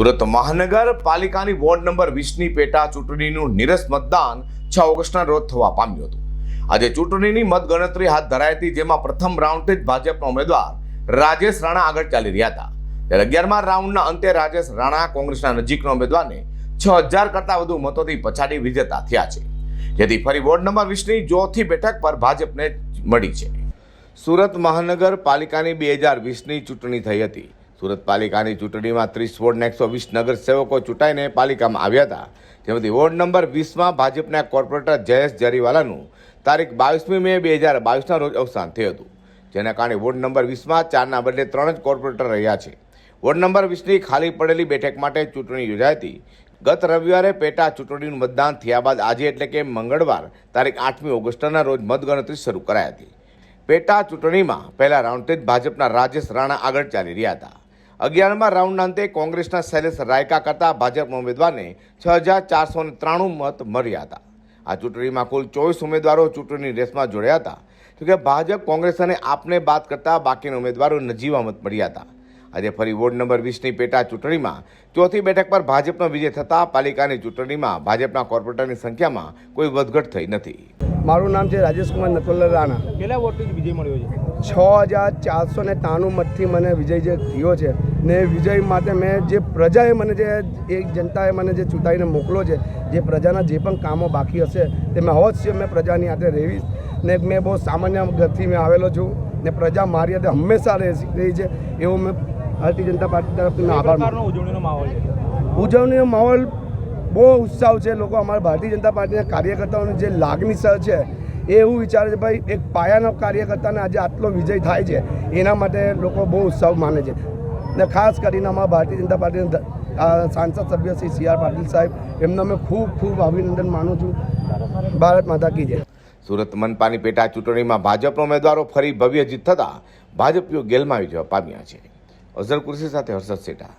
સુરત મહાનગરપાલિકાની ward number વીસની પેટા ચૂંટણીનું નિરસ મતદાન છ ઓગસ્ટના રોજ થવા પામ્યું હતું. આજે ચૂંટણીની મતગણતરી હાથ ધરાઈ હતી, જેમાં પ્રથમ રાઉન્ડથી જ ભાજપના ઉમેદવાર રાજેશ રાણા આગળ ચાલી રહ્યા હતા. ત્યારે અગિયારમા રાઉન્ડના અંતે રાજેશ રાણા કોંગ્રેસના નજીકના ઉમેદવારને છ હજાર કરતાં વધુ મતોથી પછાડી વિજેતા થયા છે. જેથી ફરી વોર્ડ નંબર વીસની ચોથી બેઠક પર ભાજપને મળી છે. સુરત મહાનગરપાલિકાની બે હજાર વીસની ચૂંટણી થઈ હતી. સુરત પાલિકાની ચૂંટણીમાં ત્રીસ વોર્ડના એકસો વીસ નગર સેવકો ચૂંટાઈને પાલિકામાં આવ્યા હતા. જેમાંથી વોર્ડ નંબર વીસમાં ભાજપના કોર્પોરેટર જયેશ જરીવાલાનું તારીખ બાવીસમી મે બે હજાર બાવીસના રોજ અવસાન થયું હતું. જેના કારણે વોર્ડ નંબર વીસમાં ચારના બદલે ત્રણ જ કોર્પોરેટર રહ્યા છે. વોર્ડ નંબર વીસની ખાલી પડેલી બેઠક માટે ચૂંટણી યોજાઈ હતી. ગત રવિવારે પેટા ચૂંટણીનું મતદાન થયા બાદ આજે એટલે કે મંગળવાર તારીખ આઠમી ઓગસ્ટના રોજ મતગણતરી શરૂ કરાઈ હતી. પેટા ચૂંટણીમાં પહેલા રાઉન્ડથી જ ભાજપના રાજેશ રાણા આગળ ચાલી રહ્યા હતા. અગિયારમા રાઉન્ડના અંતે કોંગ્રેસના શૈલેષ રાયકા કરતા ભાજપના ઉમેદવારને છ હજાર ચારસો ત્રાણું મત મળ્યા હતા. આ ચૂંટણીમાં કુલ ચોવીસ ઉમેદવારો ચૂંટણી રેસમાં જોડ્યા હતા. જોકે ભાજપ કોંગ્રેસ અને આપને બાદ કરતા બાકીના ઉમેદવારો નજીવા મત મળ્યા હતા. આજે ફરી વોર્ડ નંબર વીસની પેટા ચૂંટણીમાં ચોથી બેઠક પર ભાજપનો વિજય થતાં પાલિકાની ચૂંટણીમાં ભાજપના કોર્પોરેટરની સંખ્યામાં કોઈ વધઘટ થઈ નથી. મારું નામ છે રાજેશકુમાર નટવરલાલ રાણા. કેટલા વોટથી વિજય મળ્યો છે? છ હજાર ચારસો ને ત્રાણું મતથી મને વિજય જે થયો છે ને વિજય માટે મેં જે પ્રજાએ મને જે એક જનતાએ મને જે ચૂંટાઈને મોકલો છે જે પ્રજાના જે પણ કામો બાકી હશે તે મેં અવશ્ય મેં પ્રજાની હાથે રહેવીશ ને મેં બહુ સામાન્ય ગતિથી મેં આવેલો છું ને પ્રજા મારી હાથે હંમેશા રહી રહી છે એવો મેં ભારતીય જનતા પાર્ટી તરફથી આભાર ઉજવણીનો માહોલ ઉજવણીનો માહોલ બહુ ઉત્સાહ છે લોકો અમારા ભારતીય જનતા પાર્ટીના કાર્યકર્તાઓની જે લાગણીસર છે એ એવું વિચારે છે, ભાઈ, એક પાયાનો કાર્યકર્તાને આજે આટલો વિજય થાય છે, એના માટે લોકો બહુ ઉત્સવ માને છે. ને ખાસ કરીને અમારા ભારતીય જનતા પાર્ટીના સાંસદ સભ્ય શ્રી સી આર પાટીલ સાહેબ, એમને અમે ખૂબ ખૂબ અભિનંદન માનું છું. ભારત માતા કી જય. સુરત મનપાની પેટા ચૂંટણીમાં ભાજપના ઉમેદવારો ફરી ભવ્ય જીત થતાં ભાજપીઓ ગેલમાં આવી જવા પામ્યા છે. અઝર કુર્સી સાથે હર્ષદ સેટા